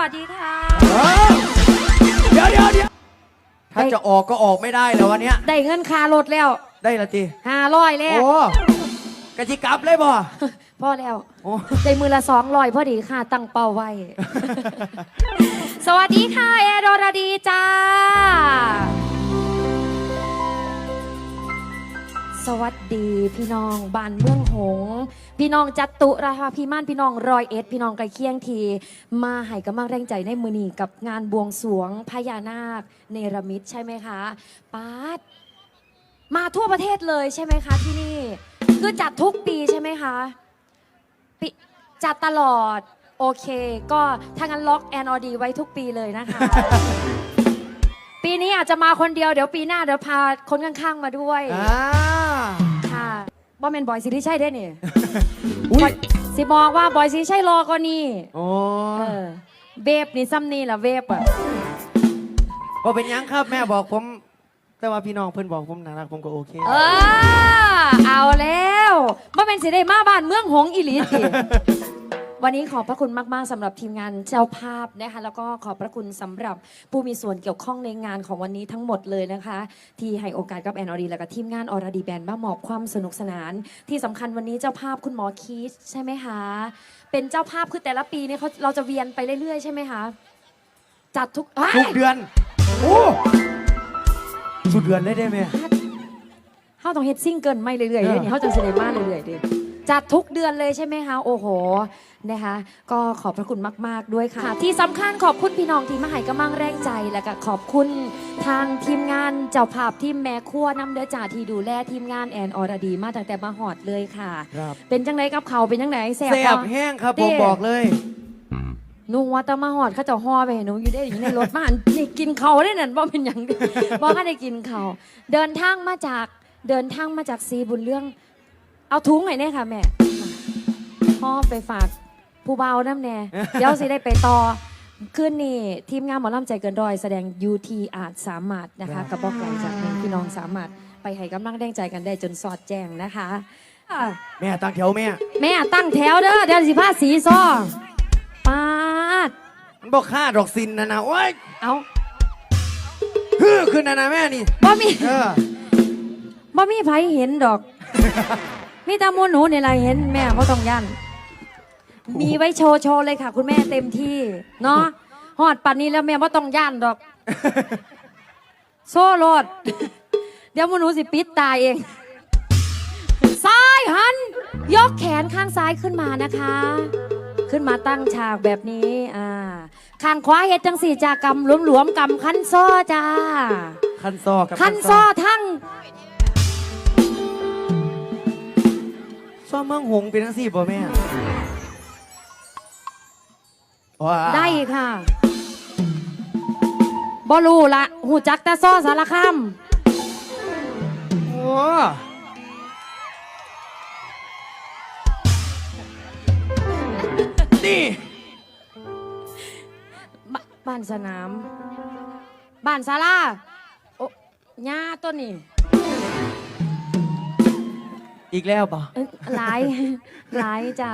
วัสดีค่ะเออเดี๋ยวเดี๋ยวเดี๋ยวถ้าจะออกก็ออกไม่ได้แล้ววันเนี้ย ได้เงินคารถแล้วได้ละจีห้าร้อยแล้ว โอ้กะจิกลับเลยบ่ พ่อแล้วโอ้ ได้มือละสองร้อยพอดีค่ะ ตั้งเป้าไว้ สวัสดีค่ะเอโดรดีจ้า สวัสดีพี่น้องบ้านเมืองหง พี่น้องจัตุราชพี่ม่านพี่น้องรอยเอ็ด พี่น้องไกลเคียงที มาให้กำลังแรงใจในมือนีกับงานบวงสรวงพญานาคเนรมิตใช่ไหมคะป้าดมาทั่วประเทศเลยใช่ไหมคะที่นี่ คือจัดทุกปีใช่ไหมคะปิจัดตลอด โอเค ก็ถ้างั้นล็อกแอนอดีไว้ทุกปีเลยนะคะ ปีนี้อาจจะมาคนเดียวเดี๋ยวปีหน้าเดี๋ยวพาคนข้างๆมาด้วย อ่า บอมเมนบอยสิริชัยได้เนี่ยอุ้ยสิบอกว่าบอยสิริชัยรอก็นี่โอ้เออเวฟนี่ซ้ำนี่ล่ะเวฟอะบ่เป็นหยังครับแม่บอกผม แต่ว่าพี่น้องเพิ่นบอกผมน่ารักผมก็โอเค เออเอาแล้วบอมเมนสิได้มาบ้านเมืองหงส์อิลีสิ วันนี้ขอบพระคุณมาก ๆสำหรับทีมงานเจ้าภาพนะคะแล้วก็ขอบพระคุณสำหรับผู้มีส่วนเกี่ยวข้องในงานของวันนี้ทั้งหมดเลยนะคะ ที่ให้โอกาสกับแอนอดีแล้วก็ทีมงานอรดีแบนด์มามอบความสนุกสนาน ที่สำคัญวันนี้เจ้าภาพคุณหมอคีสใช่ไหมคะ เป็นเจ้าภาพคือแต่ละปีเนี่ยเขาเราจะเวียนไปเรื่อย ๆ ใช่ไหมคะจัดทุกเอ้ยทุกเดือนโอ้ทุกเดือนเลยได้ไหมเขาต้องเฮ็ดซิ่งเกินไม่เรื่อยๆเลยนี่เขาจะเสด็จมาเรื่อยๆดิ จัดทุกเดือนเลยใช่ไหมคะ โอ้โหนะคะ ก็ขอบพระคุณมาก ๆ ด้วยค่ะ ที่สำคัญขอบคุณพี่น้องที่มาให้กำลังแรงใจและก็ขอบคุณทางทีมงานเจ้าภาพทีมแม่ครัวน้ำเด้อจ่าที่ดูแลทีมงานแอนอรดีมาตั้งแต่มาหอดเลยค่ะ ครับเป็นจังไรกับเขาวเป็นจังไหนแซ่บแซ่บบ่แห้งครับเด้ผมบอกเลยหนุ่งว่าแตมาหอดเขาเจะห่อไปให้หนูอยู่ได้อยู่ในรถมาหันนี่กินเขาวได้นั่นบ่เป็นอย่างเดียวบ่ให้ได้กินเขาวเดินทางมาจากเดินทางมาจากซีบุญเรื่อง เอาถุงไหนเนี่ยค่ะแม่ห่อไปฝากผู้เบาน้ำแน่ เดี๋ยวสิได้ไปต่อคืนนี้ทีมงานหมอลำใจเกินร้อยแสดงยูทีอาจสามารถนะครัคะบกับบอกไกลจากนี้พี่น้องสามารถไปให้กำลังแรงใจกันได้จนสอดแจ้งนะคะอะแม่ตั้งแถวแม่แม่ตั้งแถวเด้อเดี๋ยวสิผ้าสีซ้อปาด มันบอกค่าดอกซินนะนะโอ้ยเอาฮือขึ้นนะนะแม่นี่ บ่มีเออบ่มีไผเห็นดอก มีแตามูหนูนี่แหละเห็นแม่บ่ต้องยัน มีไว้โชว์โชว์เลยค่ะ คุณแม่เต็มที่ เนาะฮอดปันนี้แล้วแม่บ่ต้องย่านดอก โซ่โลด เดี๋ยวมูหนูสิปิดตาเอง ซ้ายหัน ยกแขนข้างซ้ายขึ้นมานะคะ ขึ้นมาตั้งฉากแบบนี้ อ่า ข้างขวาเฮ็ดจังสี่จากกำหลวมๆกำคันซ้อจ้า คันซอกับคันซ้อทั้ง ซ้อเมืองหงส์เป็นทั้งสี่ป่ะแม่ว้าได้ค่ะบอลูละหูจักแต่ซ้อสารคามโอ้นี่บบ้านสนาม บ้านศาลาโอ้ย่าต้นนี่ อีกแล้วป่ะ เอ้ยหลายหลายจ้ะ